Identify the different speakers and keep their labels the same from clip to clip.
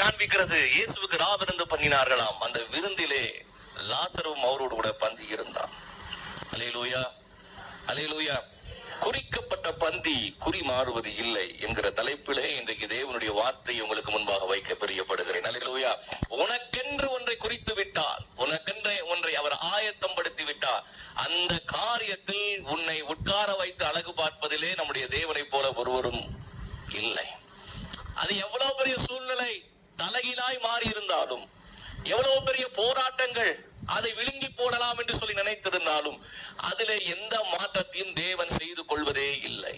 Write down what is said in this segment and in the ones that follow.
Speaker 1: காண்பிக்கிறது இயேசுக்கு ரா விருந்து பண்ணினார்களாம். அந்த விருந்திலே லாசரும் அவரோடு கூட பந்தி இருந்தான். அலையலூயா அலையலூயா குறிக்கப்பட்ட பந்தி குறி மாறுவது இல்லை என்கிற தலைப்பிலே இன்றைக்கு தேவனுடைய வார்த்தையை உங்களுக்கு முன்பாக வைக்க பிரியப்படுகிறேன். அலையலூயா உனக்கென்று ஒன்றை குறித்து விட்டால் உனக்கென்று ஒன்றை அவர் ஆயத்தம் படுத்தி விட்டார் அந்த காரியத்தில் உன்னை உட்கார வைத்து அழகு பார்ப்பதிலே நம்முடைய தேவனைப் போல ஒருவரும் இல்லை. அது எவ்வளவு பெரிய சூழ் சூழ்நிலை தலைகீழாய் மாறி இருந்தாலும் எவ்வளவு பெரிய போராட்டங்கள் அதை விழுங்கி போடலாம் என்று சொல்லி நினைத்திருந்தாலும் அதிலே எந்த மாற்றத்தையும் தேவன் செய்து கொள்வதே இல்லை.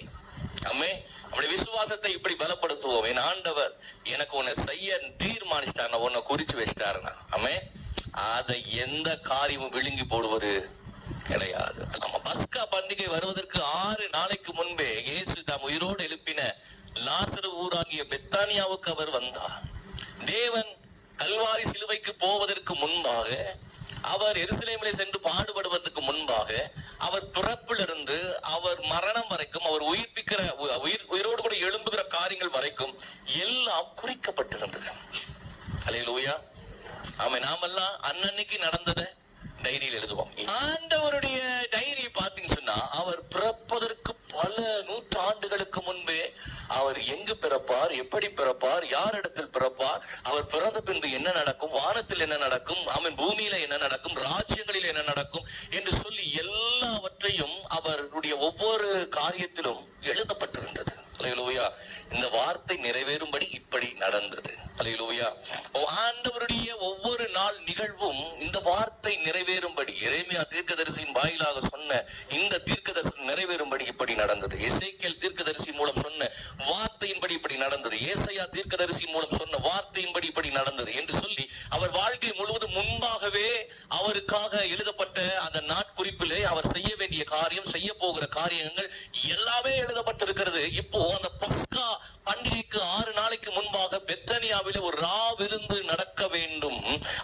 Speaker 1: அம்மே நம்முடைய விசுவாசத்தை இப்படி பலப்படுத்துவோம் என் ஆண்டவர் எனக்கு உன்னை செய்ய தீர்மானிச்சிட்டார் உன்னை குறிச்சு வச்சிட்டாருனா அம்மே அதை எந்த காரியமும் விழுங்கி போடுவது கிடையாது. நம்ம பஸ்கா பண்டிகை வருவதற்கு ஆறு நாளைக்கு முன்பே இயேசு தாம் உயிரோடு எழுப்பின லாசரு ஊராகிய பெத்தானியாவுக்கு அவர் வந்தார். தேவன் கல்வாரி சிலுவைக்கு போவதற்கு முன்பாக அவர் எருசலேமிலே சென்று பாடுபடுவதற்கு முன்பாக அவர் பிறப்பிலிருந்து அவர் மரணம் வரைக்கும் அவர் உயிர்ப்பிக்கிற உ- உயிர் உயிரோடு கூட எழும்புகிற காரியங்கள் வரைக்கும் எல்லாம் குறிக்கப்பட்டிருந்தது. அலையலூயா ஆமா நாமெல்லாம் அன்னன்னைக்கு நடந்ததை டைரியில் எழுதுவோம். ஆண்டவருடைய டைரி பார்த்தீங்கன்னு சொன்னா அவர் பிறப்பதற்கு பல நூற்றாண்டுகளுக்கு முன்பே அவர் எங்கு பிறப்பார் எப்படி பிறப்பார் யாரிடத்தில் பிறப்பார் அவர் பிறந்த பின்பு என்ன நடக்கும் வானத்தில் என்ன நடக்கும் அவன் பூமியில என்ன நடக்கும் ராஜ்யங்களில் என்ன நடக்கும் என்று சொல்லி எல்லாவற்றையும் அவருடைய ஒவ்வொரு காரியத்திலும் எழுதப்பட்டிருந்தது. அலையலோயா. இந்த வார்த்தை நிறைவேறும்படி இப்படி நடந்தது. அலையலூயா. ஆண்டவருடைய ஒவ்வொரு நாள் நிகழ்வும் இந்த வார்த்தை நிறைவேறும்படி இறைமையா தீர்க்கதரிசியின் வாயிலாக சொன்ன இந்த தீர்க்கதரிசி நிறைவேறும்படி இப்படி நடந்தது. இசைக்கேல் தீர்க்கதரிசி மூலம் சொன்ன நடந்தது. ஏசையா தீர்க்கதரிசி மூலம் சொன்ன வார்த்தையின்படி இப்படி நடந்தது என்று சொல்லி அவர் வாழ்க்கை முழுவதும் முன்பாகவே அவருக்காக எழுதப்பட்ட அந்த நாட்குறிப்பிலே அவர் செய்ய வேண்டிய காரியம் செய்ய போகிற காரியங்கள் எல்லாமே எழுதப்பட்டிருக்கிறது. இப்போ அந்த பஸ்கா பண்டிகைக்கு ஆறு நாளைக்கு முன்பாக பெத்தனியாவில ஒரு ரா விருந்து நடக்க வேண்டும்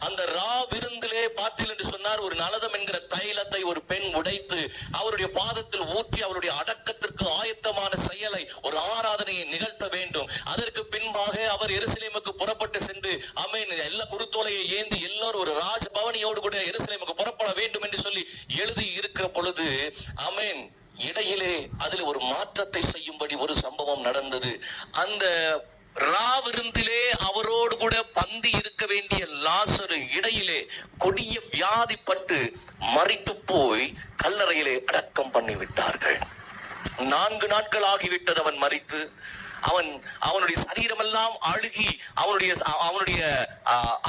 Speaker 1: அந்த ரா விருந்திலே பார்த்தீர்கள் என்று சொன்னார் ஒரு நலதம் என்கிற தைலத்தை ஒரு பெண் உடைத்து அவருடைய பாதத்தில் ஊற்றி அவருடைய அடக்கத்திற்கு ஆயத்தமான செயலை ஒரு ஆராதனையை நிகழ்த்த வேண்டும். அதற்கு பின்பாக அவர் எருசலேமுக்கு புறப்பட்டு சென்று அமேன் எல்லா குருத்தோலையை ஏந்தி எல்லோரும் ஒரு ராஜபவனியோடு கூட எருசலேமுக்கு புறப்பட வேண்டும் என்று சொல்லி எழுதி இருக்கிற பொழுது அமேன் இடையிலே அதில் ஒரு மாற்றத்தை செய்யும்படி ஒரு சம்பவம் நடந்தது. அந்த ராவிருந்திலே அவரோடு கூட பந்தி இருக்க வேண்டிய கொடிய வியாதிப்பட்டு மறித்து போய் கல்லறையிலே அடக்கம் பண்ணிவிட்டார்கள். நான்கு நாட்கள் ஆகிவிட்டது அவன் மறித்து அவன் அவனுடைய சரீரமெல்லாம் அழுகி அவனுடைய அவனுடைய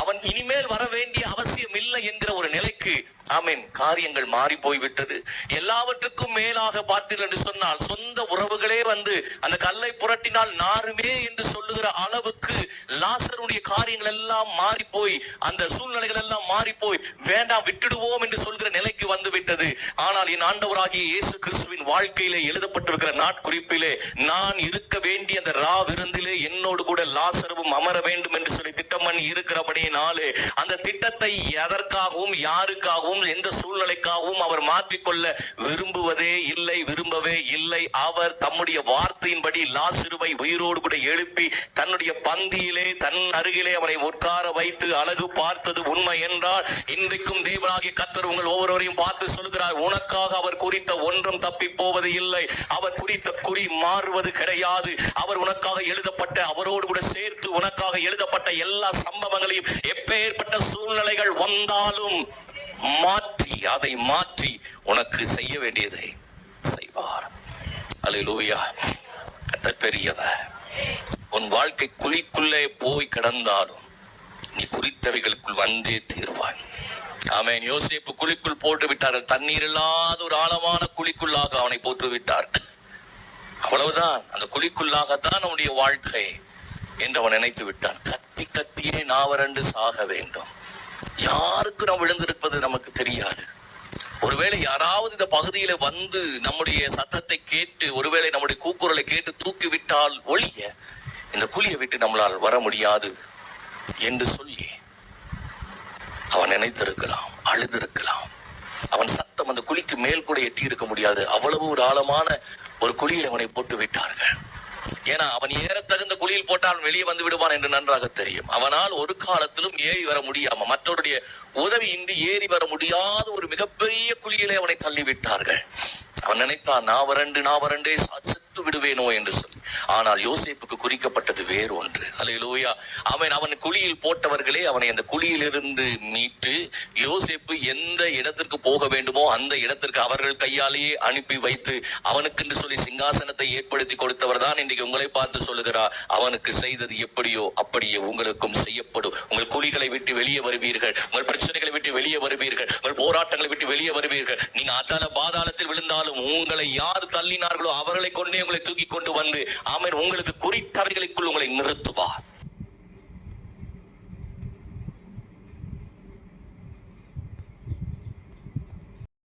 Speaker 1: அவன் இனிமேல் வர வேண்டிய அவசியம் இல்லை என்கிற ஒரு நிலைக்கு ஆமீன் காரியங்கள் மாறி போய்விட்டது. எல்லாவற்றுக்கும் மேலாக பார்த்தீர்கள் என்று சொன்னால் சொந்த உறவுகளே வந்து அந்த கல்லை புரட்டினால் நாருமே என்று சொல்லுகிற அளவுக்கு லாசருடைய காரியங்கள் எல்லாம் மாறி போய் அந்த சூழ்நிலைகள் எல்லாம் மாறி போய் வேண்டாம் விட்டுடுவோம் என்று சொல்கிற நிலைக்கு வந்து விட்டது ஆனால் என் ஆண்டவராகிய இயேசு கிறிஸ்துவின் வாழ்க்கையிலே எழுதப்பட்டிருக்கிற நாட்குறிப்பிலே நான் இருக்க வேண்டிய அந்த ரா விருந்திலே என்னோடு கூட லாசரவும் அமர வேண்டும் என்று சொல்லி திட்டம் பண்ணி இருக்கிறபடியினாலே அந்த திட்டத்தை எதற்காகவும் யாருக்காகவும் எந்த சூழ்நிலைக்காகவும் அவர் மாற்றிக்கொள்ள விரும்புவதே இல்லை விரும்பவே இல்லை. அவர் தம்முடைய வார்த்தையின்படி லாசிறுவை உயிரோடு கூட எழுப்பி தன்னுடைய பந்தியிலே தன் அருகிலே அவனை உட்கார வைத்து அழகு பார்த்தது உண்மை என்றால் இன்றைக்கும் தீபனாகிய கத்தர் உங்கள் ஒவ்வொருவரையும் பார்த்து சொல்கிறார் உனக்காக அவர் குறித்த ஒன்றும் தப்பி போவது இல்லை. அவர் குறித்த குறி மாறுவது கிடையாது. அவர் உனக்காக எழுதப்பட்ட அவரோடு கூட சேர்த்து உனக்காக எழுதப்பட்ட எல்லா சம்பவங்களையும் எப்பேற்பட்ட சூழ்நிலைகள் வந்தாலும் மாற்றி அதை மாற்றி உனக்கு செய்ய வேண்டியதை செய்வார். அல்லேலூயா பெரியவர் உன் வாழ்க்கை குழிக்குள்ளே போய் கிடந்தாலும் நீ குறித்தவைகளுக்குள் வந்தே தீர்வாய். அவன் யோசிப்பு குழிக்குள் போட்டு விட்டார்கள் தண்ணீர் இல்லாத ஒரு ஆழமான குழிக்குள்ளாக அவனை போட்டு விட்டார்கள் அவ்வளவுதான். அந்த குழிக்குள்ளாகத்தான் நம்முடைய வாழ்க்கை என்று அவன் நினைத்து விட்டான். கத்தி கத்தியே நாவரண்டு சாக வேண்டும். யாருக்கு நாம் விழுந்திருப்பது நமக்கு தெரியாது. ஒருவேளை யாராவது இந்த பகுதியில வந்து நம்முடைய சத்தத்தை கேட்டு ஒருவேளை நம்முடைய கூக்குரலை கேட்டு தூக்கி விட்டால் ஒழிய இந்த குழியை விட்டு நம்மளால் வர முடியாது என்று சொல்லி அவன் நினைத்திருக்கலாம் அழுதிருக்கலாம். அவன் சத்தம் அந்த குழிக்கு மேல் கூட எட்டி இருக்க முடியாது. அவ்வளவு ஒரு ஆழமான ஒரு குழியில் அவனை போட்டு விட்டார்கள். ஏன்னா அவன் ஏற தகுந்த குழியில் போட்டால் வெளியே வந்து விடுவான் என்று நன்றாக தெரியும். அவனால் ஒரு காலத்திலும் ஏறி வர முடியாம மற்றவருடைய உதவியின்றி ஏறி வர முடியாத ஒரு மிகப்பெரிய குழியிலே அவனை தள்ளிவிட்டார்கள். அவன் நினைத்தான் நான் வரண்டு நான் வறண்டே கொடுத்து விடுவேனோ என்று சொல்லி ஆனால் யோசிப்புக்கு குறிக்கப்பட்டது வேறு ஒன்று. அல்லேலூயா அவன் அவன் குழியில் போட்டவர்களே அவனை அந்த குழியிலிருந்து மீட்டு யோசிப்பு எந்த இடத்திற்கு போக வேண்டுமோ அந்த இடத்திற்கு அவர்கள் கையாலேயே அனுப்பி வைத்து அவனுக்கென்று சொல்லி சிங்காசனத்தை ஏற்படுத்தி கொடுத்தவர் தான் இன்றைக்கு உங்களை பார்த்து சொல்லுகிறார். அவனுக்கு செய்தது எப்படியோ அப்படியே உங்களுக்கும் செய்யப்படும். உங்கள் குழிகளை விட்டு வெளியே வருவீர்கள். உங்கள் பிரச்சனைகளை விட்டு வெளியே வருவீர்கள். உங்கள் போராட்டங்களை விட்டு வெளியே வருவீர்கள். நீங்க அதால பாதாளத்தில் விழுந்தாலும் உங்களை யார் தள்ளினார்களோ அவர்களை கொண்டே உங்களை தூக்கி கொண்டு வந்து அவன் உங்களுக்கு குறித்தவைகளுக்குள் உங்களை நிறுத்துவார்.